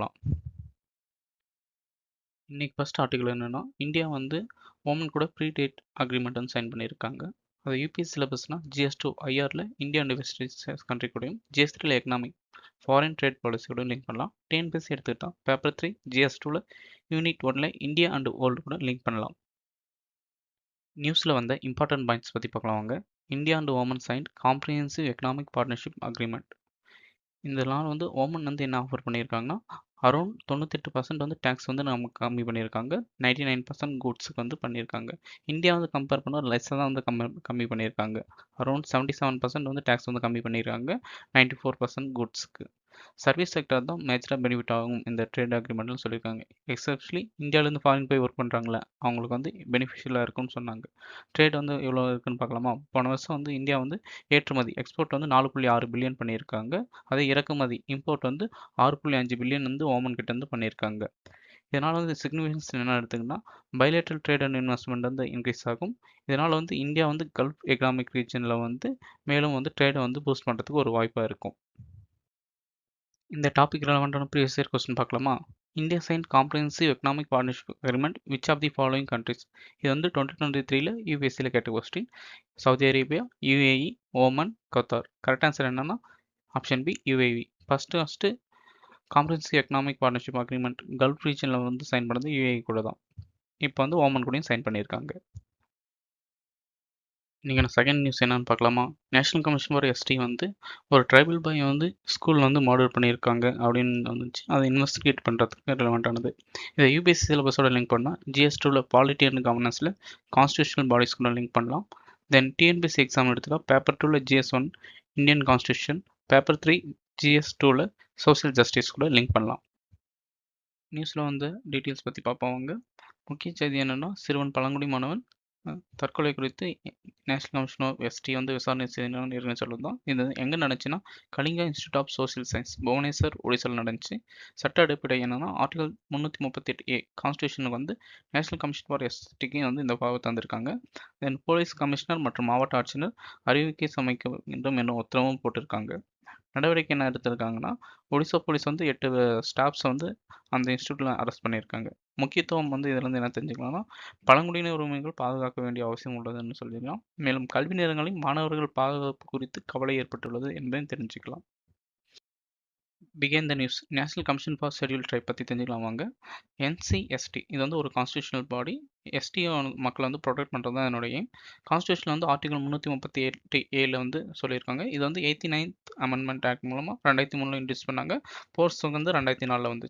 பார்க்கலாம். இன்னைக்கு first article என்னன்னா இந்தியா வந்து ஓமன் கூட ப்ரீ டேட் அக்ரிமெண்ட் வந்து சைன் பண்ணியிருக்காங்க. அது யூபிஎஸ் சிலபஸ்னால் ஜிஎஸ் டூ ஐஆரில் இந்தியா அண்ட் கண்ட்ரி கூடயும் ஜிஎஸ் த்ரீல எக்கனாமிக் ஃபாரின் ட்ரேட் பாலிசியோட லிங்க் பண்ணலாம். டிஎன்பிஎஸ்சி எடுத்துக்கிட்டால் பேப்பர் த்ரீ ஜிஎஸ் டூவில் யூனிட் ஒன்ல இந்தியா அண்ட் வேர்ல்டு கூட லிங்க் பண்ணலாம். நியூஸில் வந்த இம்பார்ட்டன்ட் பாயிண்ட்ஸ் பற்றி பார்க்கலாம் வாங்க. India and Oman sign comprehensive economic partnership agreement இந்த நாள் வந்து ஓமன் வந்து என்ன ஆஃபர் பண்ணியிருக்காங்கன்னா அரௌண்ட் தொண்ணூத்தெட்டு பர்சன்ட் வந்து டேக்ஸ் வந்து நமக்கு கம்மி பண்ணியிருக்காங்க நைன்டி நைன் பர்சன்ட் கூட்ஸுக்கு வந்து பண்ணியிருக்காங்க இந்தியா வந்து கம்பேர் பண்ணால் லெஸ்ஸாக தான் வந்து கம்மி கம்மி பண்ணியிருக்காங்க அரௌண்ட் செவன்ட்டி செவன் பர்சன்ட் வந்து டேக்ஸ் வந்து கம்மி பண்ணியிருக்காங்க நைன்டி ஃபோர் பர்சன்ட் கூட்ஸுக்கு சர்வீஸ் செக்டர் தான் மேஜராக பெனிஃபிட் ஆகும் இந்த ட்ரேட் அக்ரிமெண்ட்னு சொல்லியிருக்காங்க. எக்ஸப்ஷலி இந்தியாவிலேருந்து ஃபாரின் போய் ஒர்க் பண்ணுறாங்களே அவங்களுக்கு வந்து பெனிஃபிஷியலாக இருக்கும்னு சொன்னாங்க. ட்ரேட் வந்து எவ்வளோ இருக்குன்னு பார்க்கலாமா? போன வருஷம் வந்து இந்தியா வந்து ஏற்றுமதி எக்ஸ்போர்ட் வந்து நாலு புள்ளி ஆறு பில்லியன் பண்ணியிருக்காங்க. அதே இறக்குமதி இம்போர்ட் வந்து ஆறு புள்ளி அஞ்சு பில்லியன் வந்து ஓமன் கிட்டேருந்து பண்ணியிருக்காங்க. இதனால் வந்து சிக்னிஃபிகன்ஸ் என்ன எடுத்துக்கிட்டா பைலேட்ரல் ட்ரேட் அண்ட் இன்வெஸ்ட்மெண்ட் வந்து இன்க்ரீஸ் ஆகும். இதனால் வந்து இந்தியா வந்து கல்ஃப் எக்கனாமிக் ரீஜனில் வந்து மேலும் வந்து ட்ரேடை வந்து பூஸ்ட் பண்ணுறதுக்கு ஒரு வாய்ப்பாக இருக்கும். இந்த டாபிக் ரெலவெண்டான ப்ரீவியஸ் இயர் கொஸ்டின் பார்க்கலாமா? India sign comprehensive economic partnership agreement which of the following countries இது வந்து டுவெண்ட்டி டுவெண்ட்டி த்ரீல யூபிஎஸ்சியில் கேட்ட question Saudi Arabia UAE Oman Qatar correct answer என்னன்னா option B UAE first first comprehensive economic partnership agreement gulf ரீஜனில் வந்து sign பண்ணது UAE கூட தான். இப்போ வந்து ஓமன் கூடயும் சைன் பண்ணியிருக்காங்க நீங்கள் செகண்ட் நியூஸ் என்னென்னு பார்க்கலாமா? நேஷனல் கமிஷன் ஃபார் எஸ்டி வந்து ஒரு ட்ரைபல் பாய் வந்து ஸ்கூலில் வந்து மாடல் பண்ணியிருக்காங்க அப்படின்னு வந்துச்சு. அதை இன்வெஸ்டிகேட் பண்ணுறதுக்கு ரிலவெண்ட்டானது இதை யூபிஎஸ்சி சிலபஸோட லிங்க் பண்ணால் ஜிஎஸ் டூவில் பாலிட்டி அண்ட் கவர்னன்ஸில் கான்ஸ்டியூஷனல் பாடிஸ் கூட லிங்க் பண்ணலாம். தென் டிஎன்பிஎஸ்சி எக்ஸாம் எடுத்துக்கலாம் பேப்பர் டூவில் GS one Indian constitution paper three GS டூவில் சோசியல் ஜஸ்டிஸ் கூட லிங்க் பண்ணலாம். நியூஸில் வந்து டீட்டெயில்ஸ் பற்றி பார்ப்போம் அவங்க முக்கிய செய்தி என்னென்னா சிறுவன் பழங்குடி மாணவன் தற்கொலை குறித்து நேஷனல் கமிஷன் ஆஃப் எஸ்டி வந்து விசாரணை செய்யணும்னு ஏற்கனவே சொல்லியிருந்தோம். இது எங்கே நடந்துச்சுன்னா Kalinga institute of social science Bhubaneswar ஒடிசாவில் நடந்துச்சு. சட்ட அடிப்படை என்னன்னா ஆர்டிகல் முந்நூற்றி முப்பத்தி எட்டு ஏ கான்ஸ்டியூஷனுக்கு வந்து நேஷனல் கமிஷன் ஃபார் எஸ்டிக்கு வந்து இந்த பாவை தந்திருக்காங்க. தென் போலீஸ் கமிஷனர் மற்றும் மாவட்ட ஆட்சியர் அறிவிக்கை சமைக்க வேண்டும் என்ற உத்தரவும் போட்டிருக்காங்க. நடவடிக்கை என்ன எடுத்திருக்காங்கன்னா ஒடிசா போலீஸ் வந்து எட்டு ஸ்டாஃப்ஸை வந்து அந்த இன்ஸ்டியூட்டில் அரெஸ்ட் பண்ணியிருக்காங்க. முக்கியத்துவம் வந்து இதுலேருந்து என்ன தெரிஞ்சுக்கலாம்னா பழங்குடியினர் உரிமைகள் பாதுகாக்க வேண்டிய அவசியம் உள்ளதுன்னு சொல்லிக்கலாம் மேலும் கல்வி நேரங்களில் மாணவர்கள் பாதுகாப்பு குறித்து கவலை ஏற்பட்டுள்ளது என்பதையும் தெரிஞ்சுக்கலாம். Began the news national commission for schedule tribe பற்றி தெரிஞ்சுக்கலாம் வாங்க. என்சிஎஸ்டி இது வந்து ஒரு கான்ஸ்டியூஷனல் பாடி எஸ்டி மக்களை வந்து ப்ரொடெக்ட் பண்ணுறது தான் என்னுடைய எய்ம் கான்ஸ்டியூஷன் வந்து ஆர்டிகல் முந்நூற்றி முப்பத்தி எட்டு ஏழில் வந்து சொல்லியிருக்காங்க. இது வந்து எயிட்டி நைன்த் அமெண்ட்மெண்ட் ஆக்ட் மூலமாக ரெண்டாயிரத்தி மூணில் இன்ட்ரடியூஸ் பண்ணாங்க. போர்ஸ் வந்து ரெண்டாயிரத்தி நாலில் வந்து